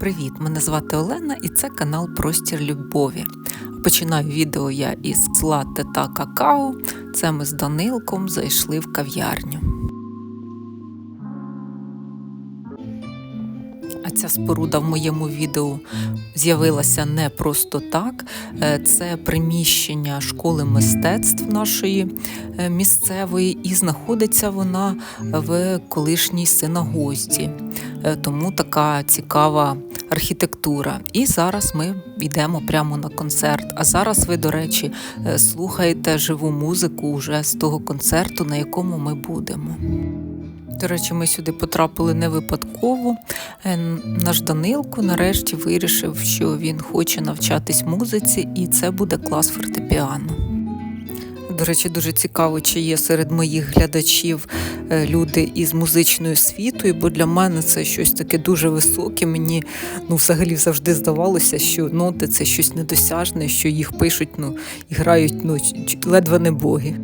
Привіт! Мене звати Олена і це канал Простір Любові. Починаю відео я із латте та какао. Це ми з Данилком зайшли в кав'ярню. А ця споруда в моєму відео з'явилася не просто так. Е, Це приміщення школи мистецтв нашої е, місцевої, і знаходиться вона в колишній синагозі. Е, Тому така цікава архітектура. І зараз ми йдемо прямо на концерт. А зараз ви, до речі, е, слухаєте живу музику вже з того концерту, на якому ми будемо. До речі, ми сюди потрапили не випадково. Е, Наш Данилко нарешті вирішив, що він хоче навчатись музиці, і це буде клас фортепіано. До речі, дуже цікаво, чи є серед моїх глядачів е, люди із музичною освітою, бо для мене це щось таке дуже високе. Мені ну, взагалі завжди здавалося, що ноти це щось недосяжне, що їх пишуть, ну і грають ну, ледве не боги.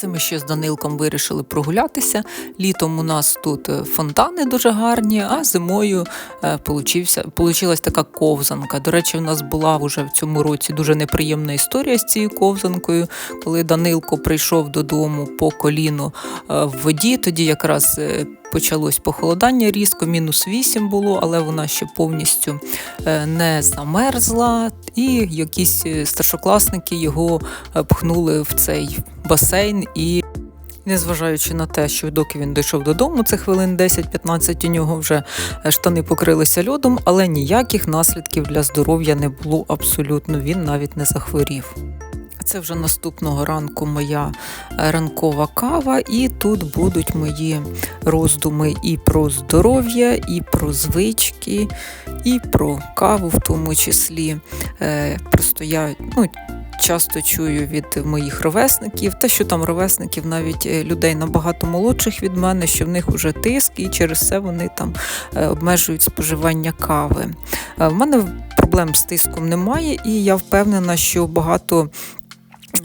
Це ми ще з Данилком вирішили прогулятися. Літом у нас тут е, фонтани дуже гарні, а зимою е, получився, получилась така ковзанка. До речі, у нас була вже в цьому році дуже неприємна історія з цією ковзанкою. Коли Данилко прийшов додому по коліну е, в воді, тоді якраз почалось похолодання різко, мінус 8 було, але вона ще повністю е, не замерзла. І якісь е, старшокласники його е, пхнули в цей басейн і. Незважаючи на те, що доки він дійшов додому, це хвилин 10-15, у нього вже штани покрилися льодом, але ніяких наслідків для здоров'я не було абсолютно. Він навіть не захворів. Це вже наступного ранку моя е, ранкова кава, і тут будуть мої роздуми і про здоров'я, і про звички, і про каву в тому числі. Е, Просто я ну, часто чую від моїх ровесників, та що там ровесників, навіть е, людей набагато молодших від мене, що в них вже тиск, і через це вони там обмежують споживання кави. В мене проблем з тиском немає, і я впевнена, що багато.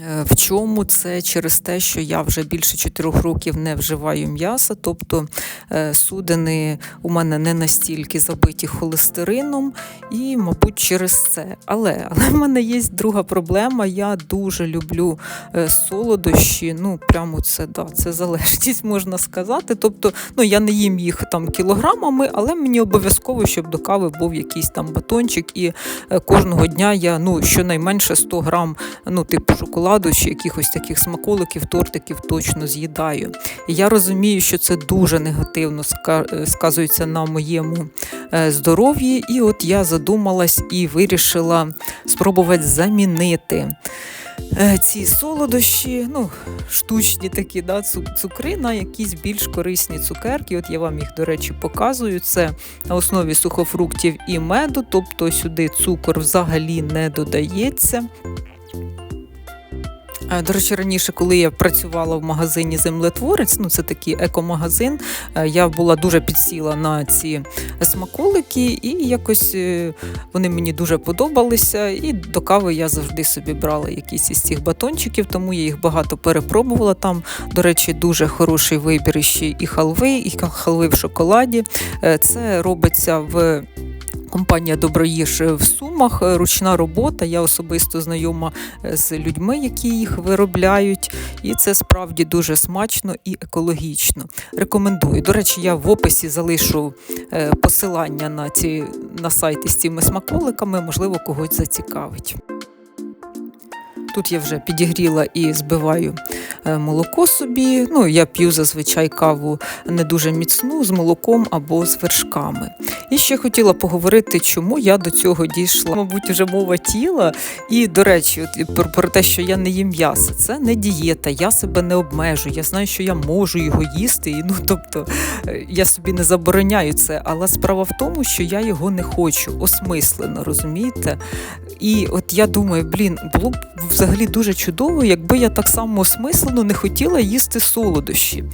Е, В чому це через те, що я вже більше чотирьох років не вживаю м'яса, тобто е, судини у мене не настільки забиті холестерином, і, мабуть, через це. Але, але в мене є друга проблема. Я дуже люблю е, солодощі. Ну, прямо це да, це залежність, можна сказати. Тобто, ну я не їм їх там кілограмами, але мені обов'язково, щоб до кави був якийсь там батончик, і кожного дня я ну щонайменше 100 грам, ну, типу шоколаду чи якихось таких смаколиків, тортиків точно з'їдаю. І я розумію, що це дуже негативно е, сказується на моєму е, здоров'ї. І от я задумалась і вирішила спробувати замінити. е, Ці солодощі, ну, штучні такі, да, цукри на якісь більш корисні цукерки. От я вам їх, до речі, показую. Це на основі сухофруктів і меду, тобто сюди цукор взагалі не додається. Е, До речі, раніше, коли я працювала в магазині Землетворець, ну це такий екомагазин, е, я була дуже підсіла на ці смаколики, і якось е, вони мені дуже подобалися. І до кави я завжди собі брала якісь із цих батончиків, тому я їх багато перепробувала. Там, до речі, дуже хороший вибір ще і халви, і халви в шоколаді. Це робиться в. Компанія Доброїж в Сумах, е, ручна робота. Я особисто знайома е, з людьми, які їх виробляють, і це справді дуже смачно і екологічно. Рекомендую. До речі, я в описі залишу е, посилання на ці на сайти з цими смаколиками, можливо, когось зацікавить. Тут я вже підігріла і збиваю молоко собі. Ну, я п'ю зазвичай каву не дуже міцну з молоком або з вершками. І ще хотіла поговорити, чому я до цього дійшла. Мабуть, вже мова тіла. І, до речі, про те, що я не їм м'ясо, це не дієта, я себе не обмежую. Я знаю, що я можу його їсти. І, ну, тобто, е, я собі не забороняю це. Але справа в тому, що я його не хочу, осмислено, розумієте? І от я думаю, блін, було б взагалі дуже чудово, якби я так само осмислено не хотіла їсти солодощі.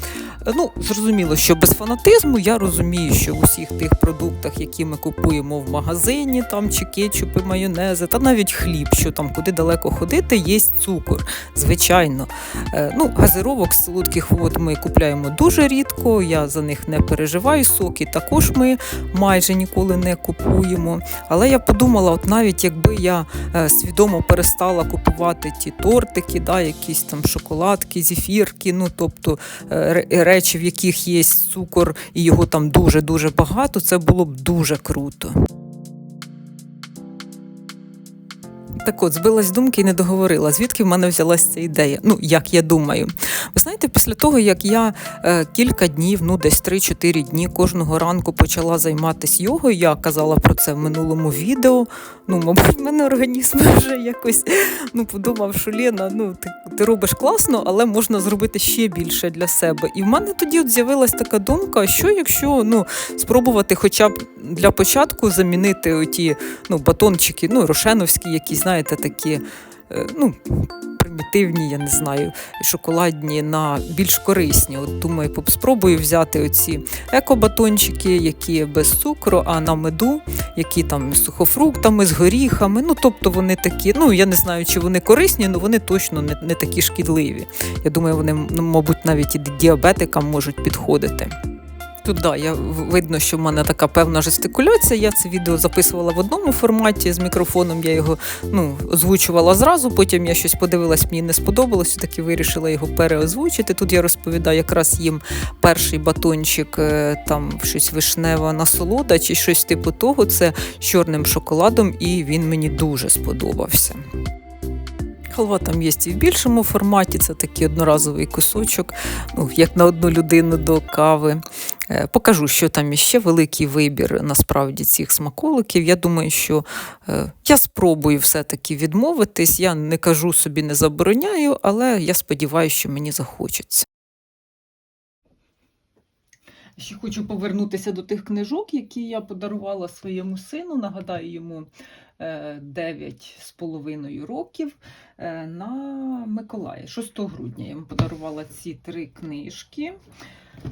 Ну, зрозуміло, що без фанатизму я розумію, що в усіх тих продуктах, які ми купуємо в магазині, там чи кетчупи, майонези, та навіть хліб, що там куди далеко ходити, є цукор. Звичайно. Е, Ну, газировок солодких вод ми купляємо дуже рідко. Я за них не переживаю. Соки також ми майже ніколи не купуємо. Але я подумала, от навіть якби я е, свідомо перестала купувати ті тортики, да, якісь там шоколадки, зефірки, ну тобто е, речі, в яких є цукор, і його там дуже-дуже багато, це було б дуже круто. Так от, збилась думки і не договорила, звідки в мене взялася ця ідея. Ну, як я думаю. Ви знаєте, після того, як я е, кілька днів, ну десь 3-4 дні кожного ранку почала займатися йогою, я казала про це в минулому відео. Ну, мабуть, в мене організм вже якось ну, подумав, що Лена, ну ти, ти робиш класно, але можна зробити ще більше для себе. І в мене тоді от з'явилась така думка: що якщо ну, спробувати хоча б для початку замінити оті ну, батончики, ну, рошеновські, якісь, знаєте, такі. е, Ну, примітивні, я не знаю, шоколадні на більш корисні. От думаю, спробую взяти оці екобатончики, які без цукру, а на меду, які там з сухофруктами, з горіхами. Ну, тобто вони такі, ну я не знаю, чи вони корисні, але вони точно не, не такі шкідливі. Я думаю, вони, ну, мабуть, навіть і діабетикам можуть підходити. Тут да, я видно, що в мене така певна жестикуляція. Я це відео записувала в одному форматі з мікрофоном. Я його ну, озвучувала зразу. Потім я щось подивилась, мені не сподобалось, таки вирішила його переозвучити. Тут я розповідаю, якраз їм перший батончик, е, там щось вишнева насолода чи щось типу того. Це з чорним шоколадом, і він мені дуже сподобався. Халва там є і в більшому форматі, це такий одноразовий кусочок, ну, як на одну людину до кави. Е, Покажу, що там іще великий вибір насправді цих смаколиків. Я думаю, що е, я спробую все-таки відмовитись. Я не кажу собі, не забороняю, але я сподіваюся, що мені захочеться. Ще хочу повернутися до тих книжок, які я подарувала своєму сину. Нагадаю йому е, 9 з половиною років е, на Миколая. 6 грудня я йому подарувала ці три книжки.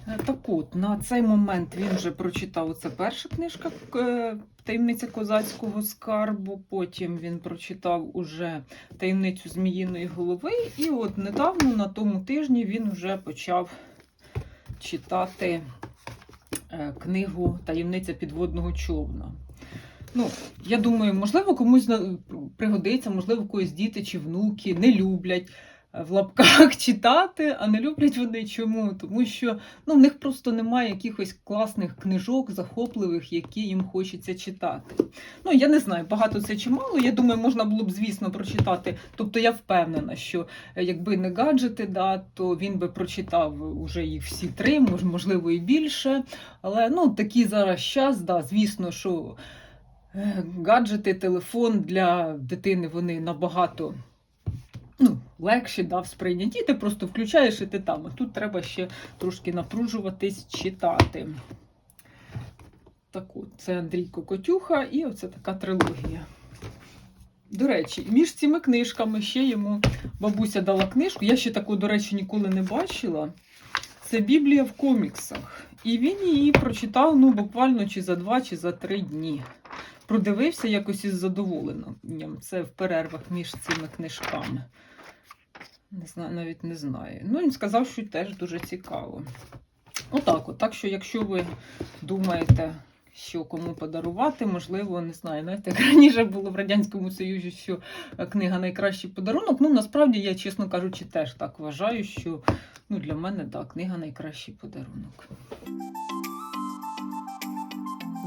Е, Так от, на цей момент він вже прочитав це перша книжка е, Таємниця козацького скарбу. Потім він прочитав уже таємницю зміїної голови. І от недавно, на тому тижні, він вже почав читати е, книгу Таємниця підводного човна. Ну, я думаю, можливо, комусь пригодиться, можливо, когось діти чи внуки не люблять е, в лапках читати, а не люблять вони чому? Тому що ну, в них просто немає якихось класних книжок, захопливих, які їм хочеться читати. Ну, я не знаю, багато це чи мало. Я думаю, можна було б, звісно, прочитати. Тобто я впевнена, що е, якби не гаджети, да, то він би прочитав уже їх всі три, можливо, і більше. Але ну, такий зараз час, да, звісно, що гаджети, телефон для дитини вони набагато ну, легші да, в сприйнятті. Ти просто включаєш і ти там. Тут треба ще трошки напружуватись, читати. Так от, це Андрійко Котюха, і оце така трилогія. До речі, між цими книжками ще йому бабуся дала книжку. Я ще таку, до речі, ніколи не бачила. Це Біблія в коміксах. І він її прочитав ну, буквально чи за два, чи за три дні. Продивився якось із задоволенням. Це в перервах між цими книжками. Не знаю, навіть не знаю. Ну, він сказав, що теж дуже цікаво. Отак, от. Так що, якщо ви думаєте, що кому подарувати, можливо, не знаю, знаєте, раніше було в Радянському Союзі, що книга найкращий подарунок. Ну, насправді, я, чесно кажучи, теж так вважаю, що ну, для мене так, книга найкращий подарунок.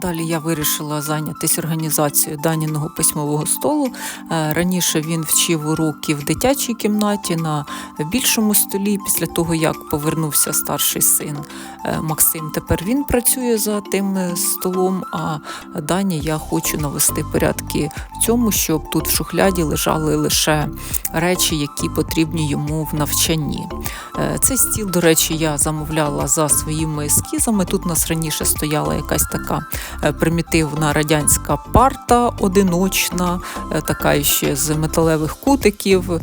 Далі я вирішила зайнятися організацією Даніного письмового столу. Е, Раніше він вчив уроки в дитячій кімнаті на більшому столі. Після того, як повернувся старший син е, Максим, тепер він працює за тим е, столом. А Дані я хочу навести порядки в цьому, щоб тут в шухляді лежали лише речі, які потрібні йому в навчанні. Цей стіл, до речі, я замовляла за своїми ескізами. Тут у нас раніше стояла якась така примітивна радянська парта, одиночна, е, така ще з металевих кутиків.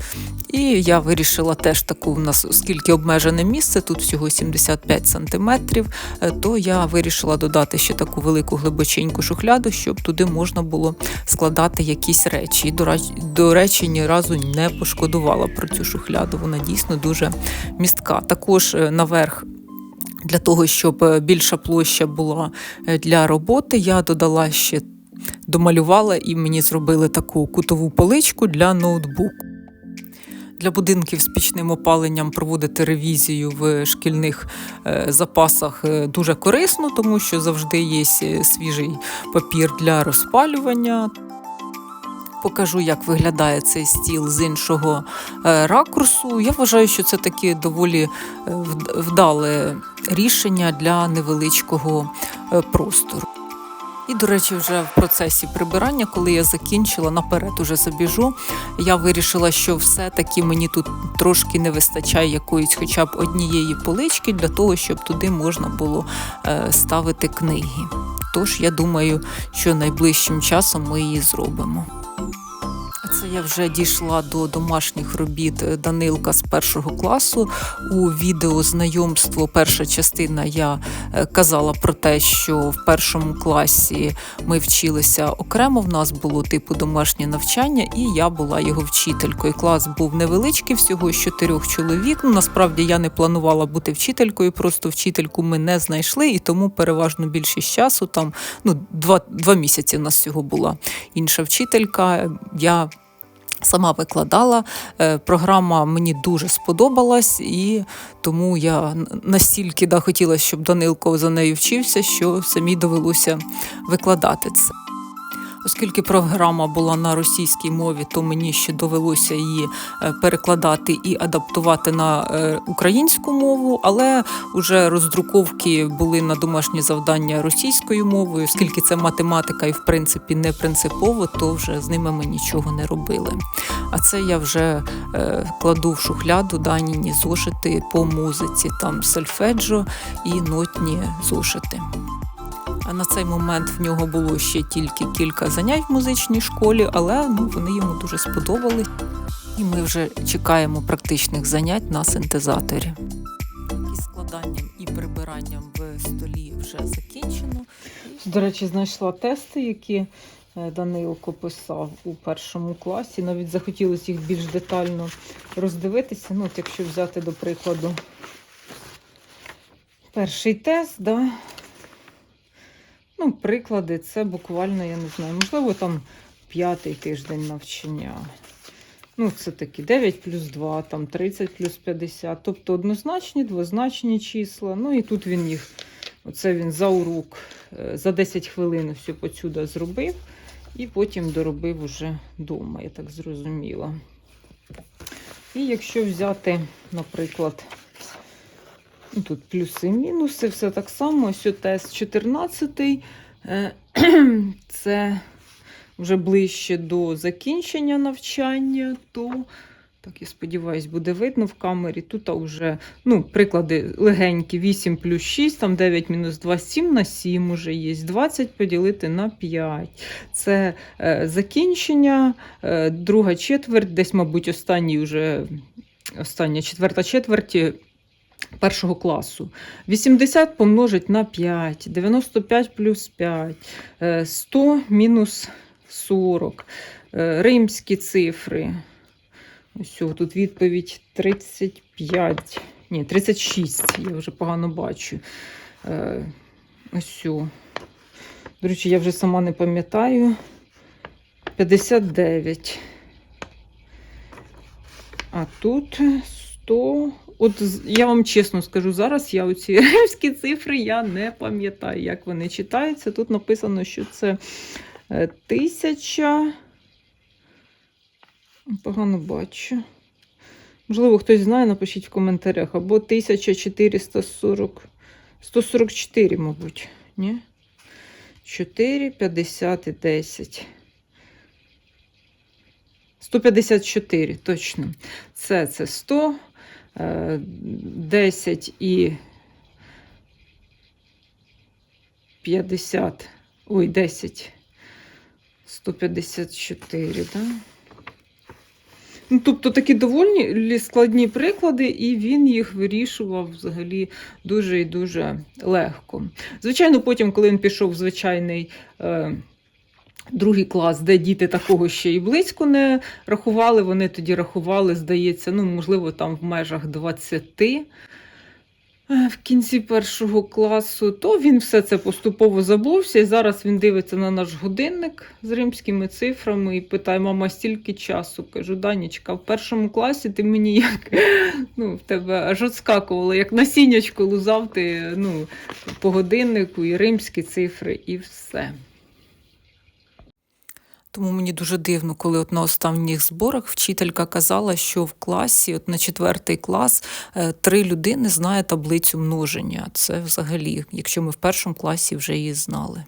І я вирішила теж таку, в нас, оскільки обмежене місце, тут всього 75 сантиметрів, е, то я вирішила додати ще таку велику глибоченьку шухляду, щоб туди можна було складати якісь речі. І, до, речі, ні разу не пошкодувала про цю шухляду. Вона дійсно дуже містка. Також е, наверх. Для того, щоб е, більша площа була е, для роботи, я додала ще домалювала і мені зробили таку кутову поличку для ноутбуку. Для будинків з пічним опаленням проводити ревізію в шкільних е, запасах дуже корисно, тому що завжди є свіжий папір для розпалювання. Покажу, як виглядає цей стіл з іншого е, ракурсу. Я вважаю, що це таке доволі е, вдале рішення для невеличкого е, простору. І, до речі, вже в процесі прибирання, коли я закінчила, наперед уже забіжу, я вирішила, що все-таки мені тут трошки не вистачає якоїсь хоча б однієї полички для того, щоб туди можна було ставити книги. Тож я думаю, що найближчим часом ми її зробимо. Це я вже дійшла до домашніх робіт Данилка з першого класу. У відео знайомство, перша частина я е, казала про те, що в першому класі ми вчилися окремо. В нас було типу домашнє навчання, і я була його вчителькою. Клас був невеличкий, всього з чотирьох чоловік. Ну насправді я не планувала бути вчителькою, просто вчительку ми не знайшли, і тому переважно більшість часу там ну два, два місяці в нас всього була інша вчителька. Я Сама викладала, Е, програма мені дуже сподобалась, і тому я настільки да, хотіла, щоб Данилко за нею вчився, що самі довелося викладати це. Оскільки програма була на російській мові, то мені ще довелося її е, перекладати і адаптувати на е, українську мову, але вже роздруковки були на домашні завдання російською мовою, оскільки це математика і в принципі не принципово, то вже з ними ми нічого не робили. А це я вже е, кладу в шухляду даніні зошити по музиці, там сольфеджо і нотні зошити. А на цей момент в нього було ще тільки кілька занять в музичній школі, але ну, вони йому дуже сподобались. І ми вже чекаємо практичних занять на синтезаторі. І складанням і прибиранням в столі вже закінчено. До речі, знайшла тести, які е, Данилко писав у першому класі. Навіть захотілося їх більш детально роздивитися. Ну, от якщо взяти до прикладу перший тест, да, Ну, приклади, це буквально, я не знаю, можливо, там п'ятий тиждень навчання. Ну, це такі 9 плюс 2, там 30 плюс 50. Тобто однозначні, двозначні числа. Ну і тут він їх, оце він за урок, е, за 10 хвилин все поцюда зробив. І потім доробив уже вдома, я так зрозуміла. І якщо взяти, наприклад, Тут плюси і мінуси, все так само. Ось тест 14. е, Це вже ближче до закінчення навчання, то, так я сподіваюся, буде видно в камері. Тут вже ну, приклади легенькі: 8 плюс 6, там 9 мінус 2, 7 на 7 уже є. 20 поділити на 5. Це е, закінчення, е, друга четверть, десь, мабуть, останній вже остання четверта четверть першого класу. 80 помножить на 5, 95 плюс 5, е, 100 мінус 40, е, римські цифри. Ось тут відповідь 35, ні, 36, я вже погано бачу. Е, Ось. До речі, я вже сама не пам'ятаю. 59. А тут 100. От я вам чесно скажу, зараз я оці римські цифри я не пам'ятаю, як вони читаються. Тут написано, що це е, тисяча. Погано бачу. Можливо, хтось знає, напишіть в коментарях. Або 1440. 144, мабуть. Ні? 4, 50 і 10. 154, точно. Це це 100, е, 10 і 50. Ой, 10. 154, так? Да? Ну, тобто такі доволі складні приклади, і він їх вирішував взагалі дуже і дуже легко. Звичайно, потім, коли він пішов в звичайний е, другий клас, де діти такого ще і близько не рахували, вони тоді рахували, здається, ну, можливо, там в межах 20. е, В кінці першого класу, то він все це поступово забувся. І зараз він дивиться на наш годинник з римськими цифрами і питає: мама, стільки часу? Кажу, Данічка, в першому класі ти мені як ну, в тебе аж отскакувало, як насіннячко лузав ти ну, по годиннику і римські цифри, і все. Тому мені дуже дивно, коли от на останніх зборах вчителька казала, що в класі, от на четвертий клас, е, три людини знає таблицю множення. Це взагалі, якщо ми в першому класі вже її знали.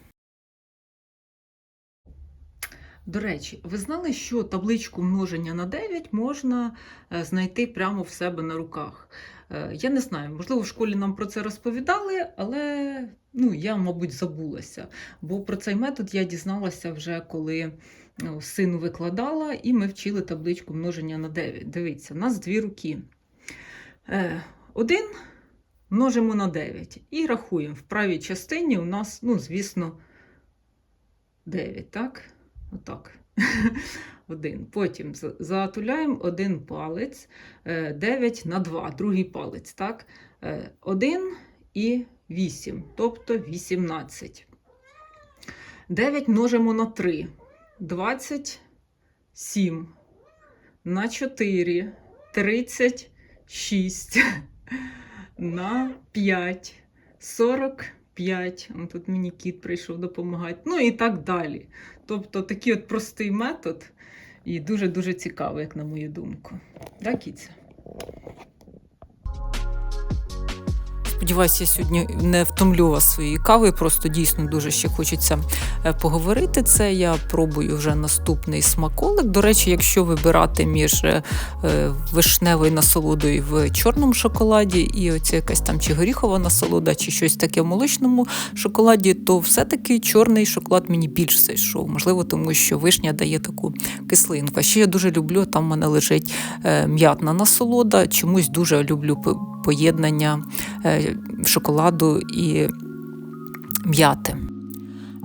До речі, ви знали, що табличку множення на 9 можна е, знайти прямо в себе на руках? Е, Я не знаю, можливо, в школі нам про це розповідали, але ну, я, мабуть, забулася. Бо про цей метод я дізналася вже коли ну, сину викладала, і ми вчили табличку множення на 9. Дивіться, у нас дві руки. Е, Один множимо на 9 і рахуємо. В правій частині у нас, ну, звісно, 9, так? Отак. Один. Потім затуляємо один палець е, 9 на 2, другий палець. так? Е, 1 і 8, тобто 18. 9 множимо на 3, 27, на 4, 36, на 5, 40. 5. Тут мені кіт прийшов допомагати, ну і так далі. Тобто такий от простий метод і дуже-дуже цікавий, як на мою думку. Да, кіця? Сподіваюся, я сьогодні не втомлю вас своєю кавою, просто дійсно дуже ще хочеться е, поговорити. Це я пробую вже наступний смаколик. До речі, якщо вибирати між е, е, вишневою насолодою в чорному шоколаді і оця якась там чи горіхова насолода, чи щось таке в молочному шоколаді, то все-таки чорний шоколад мені більш зайшов. Можливо, тому що вишня дає таку кислинку. А ще я дуже люблю, там в мене лежить м'ятна насолода. Чомусь дуже люблю поєднання е, шоколаду і м'яти.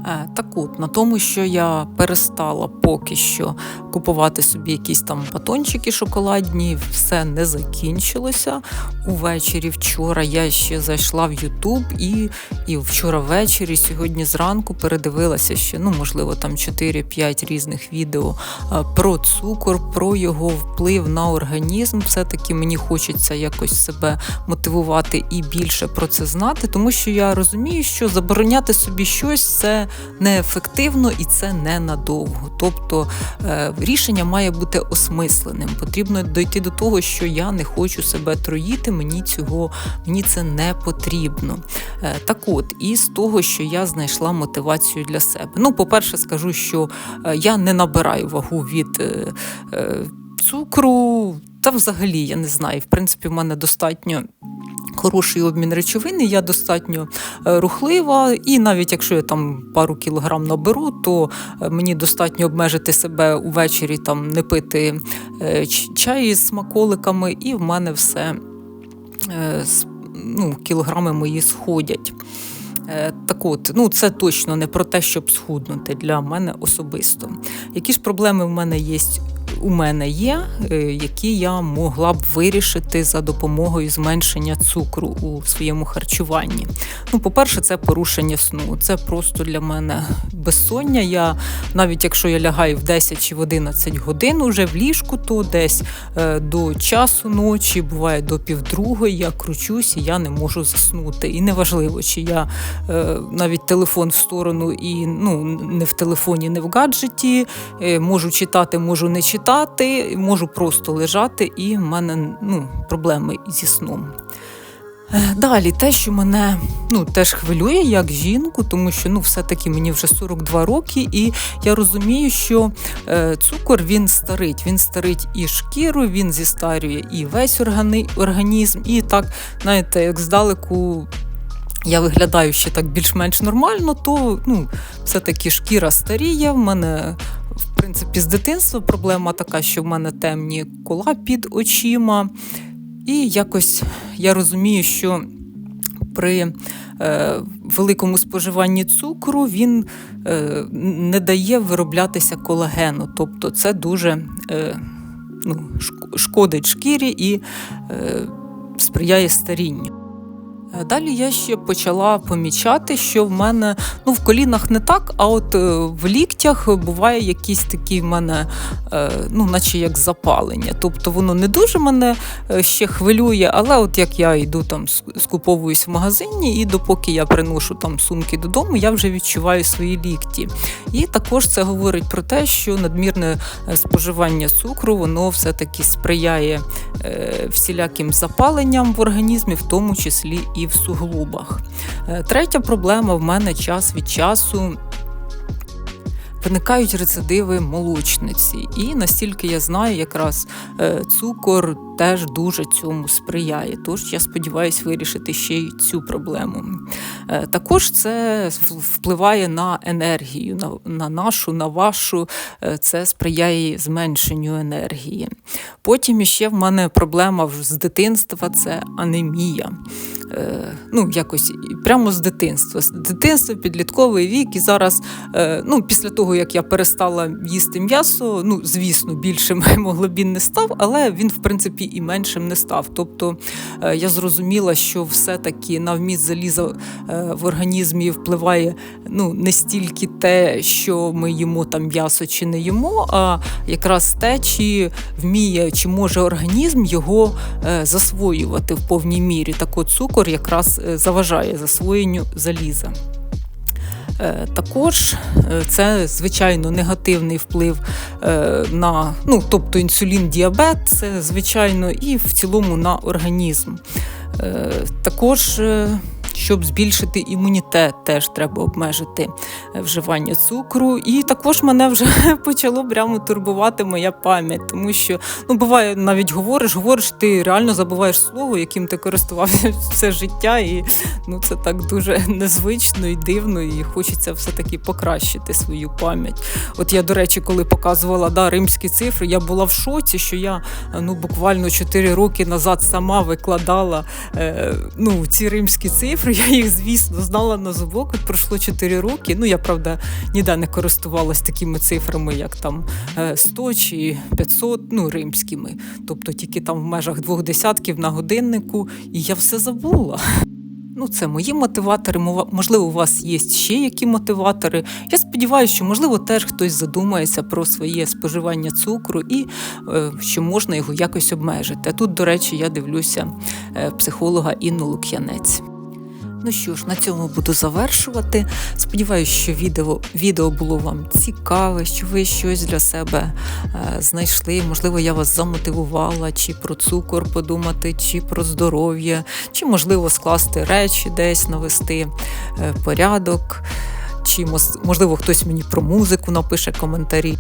Е, Так от, на тому, що я перестала поки що купувати собі якісь там батончики шоколадні, все не закінчилося. Увечері вчора я ще зайшла в Ютуб і, і вчора ввечері, сьогодні зранку передивилася ще, ну, можливо, там 4-5 різних відео е, про цукор, про його вплив на організм. Все-таки мені хочеться якось себе мотивувати і більше про це знати, тому що я розумію, що забороняти собі щось це неефективно і це ненадовго. Тобто е, рішення має бути осмисленим. Потрібно дойти до того, що я не хочу себе троїти, мені цього мені це не потрібно. Е, Так от, і з того, що я знайшла мотивацію для себе. Ну, по-перше, скажу, що е, я не набираю вагу від цукру, та взагалі я не знаю. В принципі, в мене достатньо. Хороший обмін речовин, і я достатньо е, рухлива, і навіть якщо я там пару кілограм наберу, то е, мені достатньо обмежити себе увечері, там не пити е, чай з смаколиками, і в мене все ну, кілограми мої сходять. Так от, ну це точно не про те, щоб схуднути для мене особисто. Які ж проблеми в мене є у мене є, е, які я могла б вирішити за допомогою зменшення цукру у своєму харчуванні. Ну, по-перше, це порушення сну. Це просто для мене безсоння. Я навіть якщо я лягаю в 10 чи в 11 годин уже в ліжку, то десь е, до часу ночі, буває до півдругої, я кручусь і я не можу заснути. І неважливо, чи я е, навіть телефон в сторону і ну не в телефоні, не в гаджеті, можу читати, можу не читати, можу просто лежати, і в мене ну, проблеми зі сном. Е, Далі, те, що мене ну, теж хвилює як жінку, тому що ну, все-таки мені вже 42 роки, і я розумію, що е, цукор він старить. Він старить і шкіру, він зістарює і весь органи, організм. І так, знаєте, як здалеку я виглядаю ще так більш-менш нормально, то ну, все-таки шкіра старіє. В мене, принципі, з дитинства проблема така, що в мене темні кола під очима. І якось я розумію, що при е, великому споживанні цукру він е, не дає вироблятися колагену. Тобто це дуже е, ну, шкодить шкірі і е, сприяє старінню. Е, Далі я ще почала помічати, що в мене ну в колінах не так, а от е, в ліктях буває якісь такі в мене, е, ну, наче як запалення. Тобто воно не дуже мене ще хвилює, але от як я йду там скуповуюсь в магазині, і допоки я приношу там сумки додому, я вже відчуваю свої лікті. І також це говорить про те, що надмірне споживання цукру воно все-таки сприяє всіляким запаленням в організмі, в тому числі і в суглобах. Е, Третя проблема в мене час від часу. Виникають рецидиви молочниці, і настільки я знаю, якраз е, цукор теж дуже цьому сприяє. Тож я сподіваюся вирішити ще й цю проблему. Е, Також це впливає на енергію, на, на нашу, на вашу. Це сприяє зменшенню енергії. Потім іще в мене проблема з дитинства це анемія. Е, Ну, якось прямо з дитинства. З дитинства, підлітковий вік, і зараз, е, ну, після того, як я перестала їсти м'ясо, ну, звісно, більшим гемоглобін не став, але він, в принципі, і меншим не став. Тобто е, я зрозуміла, що все-таки на вміст заліза в організмі впливає ну, не стільки те, що ми їмо там м'ясо чи не їмо, а якраз те, чи вміє, чи може організм його засвоювати в повній мірі. Так от цукор якраз е, заважає засвоєнню заліза. Е, Також е, це звичайно негативний вплив на ну, тобто інсулін, діабет, це звичайно, і в цілому на організм. Також, щоб збільшити імунітет, теж треба обмежити е, вживання цукру. І також мене вже почало прямо турбувати моя пам'ять, тому що ну, буває, навіть говориш, говориш, ти реально забуваєш слово, яким ти користувався все життя, і ну, це так дуже незвично і дивно, і хочеться все-таки покращити свою пам'ять. От я, до речі, коли показувала да, римські цифри, я була в шоці, що я ну, буквально 4 роки назад сама викладала е, ну, ці римські цифри. Я їх, звісно, знала на зубок. От пройшло 4 роки. Ну, я правда ніде не користувалась такими цифрами, як там е, 100 чи 500, ну, римськими. Тобто тільки там в межах двох десятків на годиннику, і я все забула. Ну, це мої мотиватори. Можливо, у вас є ще які мотиватори. Я сподіваюся, що можливо теж хтось задумається про своє споживання цукру і е, що можна його якось обмежити. А тут, до речі, я дивлюся е, психолога Інну Лук'янець. Ну що ж, на цьому буду завершувати. Сподіваюся, що відео, відео було вам цікаве, що ви щось для себе е, знайшли. Можливо, я вас замотивувала, чи про цукор подумати, чи про здоров'я, чи можливо скласти речі десь, навести е, порядок, чи можливо хтось мені про музику напише коментарі.